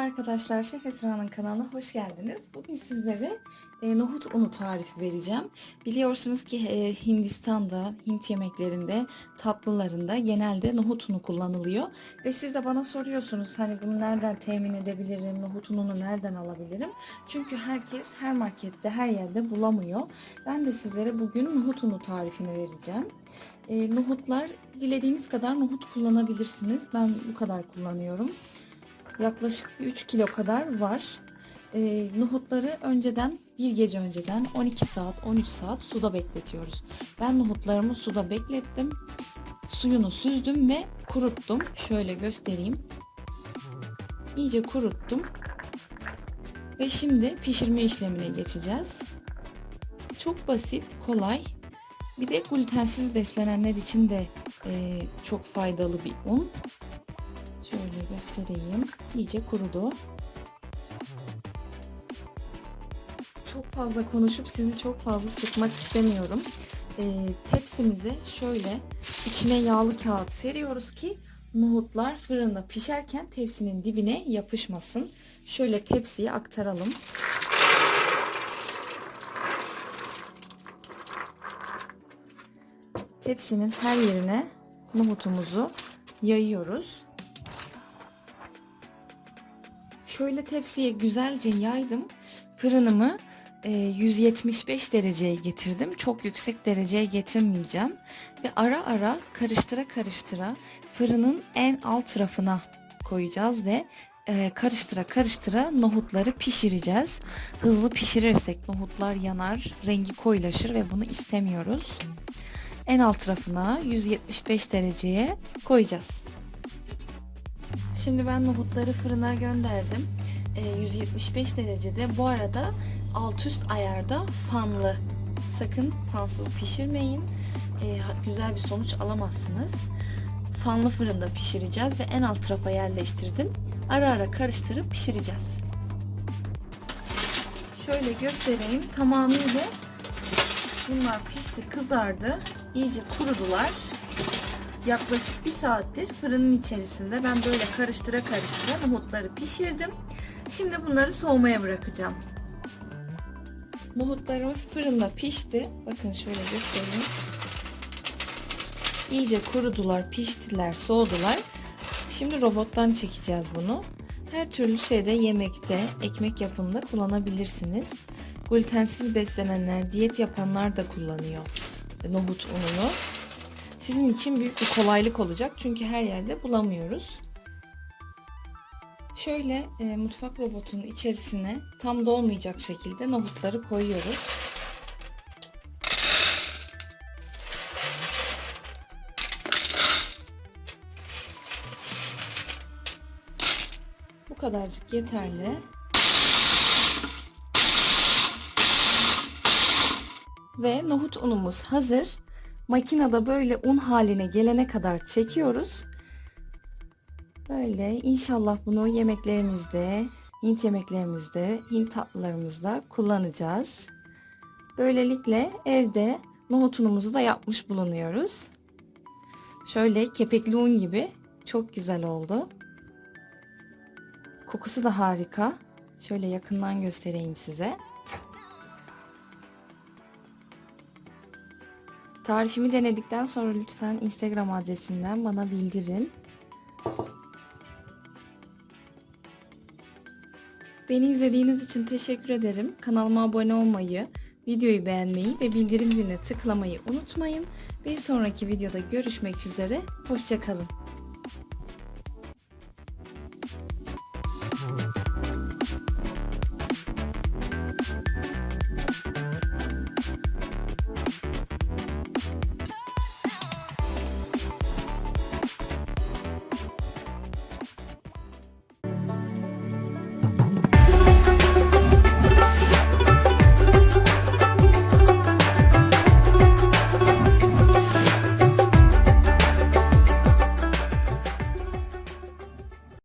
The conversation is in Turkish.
arkadaşlar, Şef Esra'nın kanalına hoş geldiniz. Bugün sizlere e, nohut unu tarifi vereceğim. Biliyorsunuz ki e, Hindistan'da, Hint yemeklerinde, tatlılarında genelde nohut unu kullanılıyor. Ve siz de bana soruyorsunuz hani bunu nereden temin edebilirim, nohut ununu nereden alabilirim? Çünkü herkes her markette, her yerde bulamıyor. Ben de sizlere bugün nohut unu tarifini vereceğim. E, nohutlar dilediğiniz kadar nohut kullanabilirsiniz. Ben bu kadar kullanıyorum. Yaklaşık 3 kilo kadar var. Ee, nohutları önceden bir gece önceden 12 saat 13 saat suda bekletiyoruz. Ben nohutlarımı suda beklettim. Suyunu süzdüm ve kuruttum. Şöyle göstereyim. İyice kuruttum. Ve şimdi pişirme işlemine geçeceğiz. Çok basit, kolay. Bir de glutensiz beslenenler için de e, çok faydalı bir un. Göstereyim. İyice kurudu. Çok fazla konuşup sizi çok fazla sıkmak istemiyorum. Ee, tepsimize şöyle içine yağlı kağıt seriyoruz ki nohutlar fırında pişerken tepsinin dibine yapışmasın. Şöyle tepsiye aktaralım. Tepsinin her yerine nohutumuzu yayıyoruz. Şöyle tepsiye güzelce yaydım. Fırınımı e, 175 dereceye getirdim. Çok yüksek dereceye getirmeyeceğim. Ve ara ara karıştıra karıştıra fırının en alt rafına koyacağız ve e, karıştıra karıştıra nohutları pişireceğiz. Hızlı pişirirsek nohutlar yanar, rengi koyulaşır ve bunu istemiyoruz. En alt rafına 175 dereceye koyacağız. Şimdi ben nohutları fırına gönderdim. E, 175 derecede. Bu arada alt üst ayarda fanlı. Sakın fansız pişirmeyin. E, güzel bir sonuç alamazsınız. Fanlı fırında pişireceğiz ve en alt tarafa yerleştirdim. Ara ara karıştırıp pişireceğiz. Şöyle göstereyim. Tamamıyla bunlar pişti, kızardı. İyice kurudular yaklaşık bir saattir fırının içerisinde ben böyle karıştıra karıştıra nohutları pişirdim. Şimdi bunları soğumaya bırakacağım. Nohutlarımız fırında pişti. Bakın şöyle göstereyim. İyice kurudular, piştiler, soğudular. Şimdi robottan çekeceğiz bunu. Her türlü şeyde yemekte, ekmek yapımında kullanabilirsiniz. Glutensiz beslenenler, diyet yapanlar da kullanıyor nohut ununu sizin için büyük bir kolaylık olacak. Çünkü her yerde bulamıyoruz. Şöyle e, mutfak robotunun içerisine tam dolmayacak şekilde nohutları koyuyoruz. Bu kadarcık yeterli. Ve nohut unumuz hazır. Makinede böyle un haline gelene kadar çekiyoruz. Böyle inşallah bunu yemeklerimizde, Hint yemeklerimizde, Hint tatlılarımızda kullanacağız. Böylelikle evde nohut unumuzu da yapmış bulunuyoruz. Şöyle kepekli un gibi çok güzel oldu. Kokusu da harika. Şöyle yakından göstereyim size. Tarifimi denedikten sonra lütfen Instagram adresinden bana bildirin. Beni izlediğiniz için teşekkür ederim. Kanalıma abone olmayı, videoyu beğenmeyi ve bildirim ziline tıklamayı unutmayın. Bir sonraki videoda görüşmek üzere. Hoşçakalın.